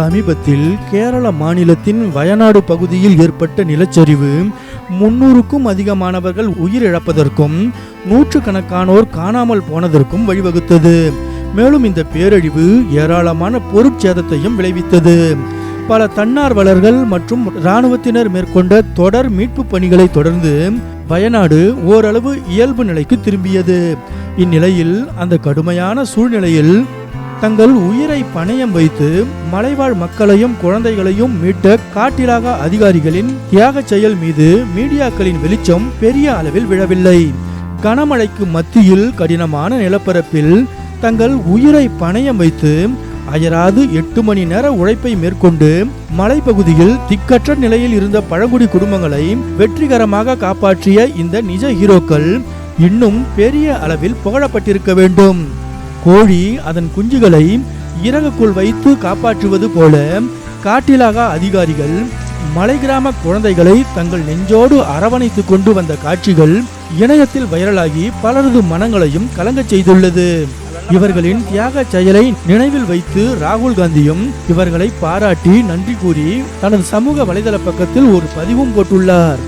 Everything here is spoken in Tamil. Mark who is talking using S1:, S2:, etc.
S1: சமீபத்தில் கேரள மாநிலத்தின் வயநாடு பகுதியில் ஏற்பட்ட நிலச்சரிவு முன்னூறுக்கும் அதிகமானவர்கள் உயிரிழப்பதற்கும் நூற்றுக்கணக்கானோர் காணாமல் போனதற்கும் வழிவகுத்தது. மேலும் இந்த பேரழிவு ஏராளமான பொருட்சேதத்தையும் விளைவித்தது. பல தன்னார்வலர்கள் மற்றும் இராணுவத்தினர் மேற்கொண்ட தொடர் மீட்பு பணிகளை தொடர்ந்து வயநாடு ஓரளவு இயல்பு நிலைக்கு திரும்பியது. இந்நிலையில் அந்த கடுமையான சூழ்நிலையில் தங்கள் உயிரை பணயம் வைத்து மலைவாழ் மக்களையும் குழந்தைகளையும் மீட்ட காட்டிலாக அதிகாரிகளின் தியாக செயல் மீது மீடியாக்களின் வெளிச்சம் பெரிய அளவில் விழவில்லை. கனமழைக்கு மத்தியில் கடினமான நிலப்பரப்பில் தங்கள் உயிரை பணயம் வைத்து அயராது எட்டு மணி நேர உழைப்பை மேற்கொண்டு மலைப்பகுதியில் திக்கற்ற நிலையில் இருந்த பழங்குடி குடும்பங்களை வெற்றிகரமாக காப்பாற்றிய இந்த நிஜ ஹீரோக்கள் இன்னும் பெரிய அளவில் புகழப்பட்டிருக்க வேண்டும். கோழி அதன் குஞ்சுகளை இறகுக்குள் வைத்து காப்பாற்றுவது போல காட்டிலாகா அதிகாரிகள் மலை கிராம குழந்தைகளை தங்கள் நெஞ்சோடு அரவணைத்து கொண்டு வந்த காட்சிகள் இணையத்தில் வைரலாகி பலரது மனங்களையும் கலங்கச் செய்துள்ளது. இவர்களின் தியாக செயலை நினைவில் வைத்து ராகுல் காந்தியும் இவர்களை பாராட்டி நன்றி கூறி தனது சமூக வலைதள பக்கத்தில் ஒரு பதிவும் போட்டுள்ளார்.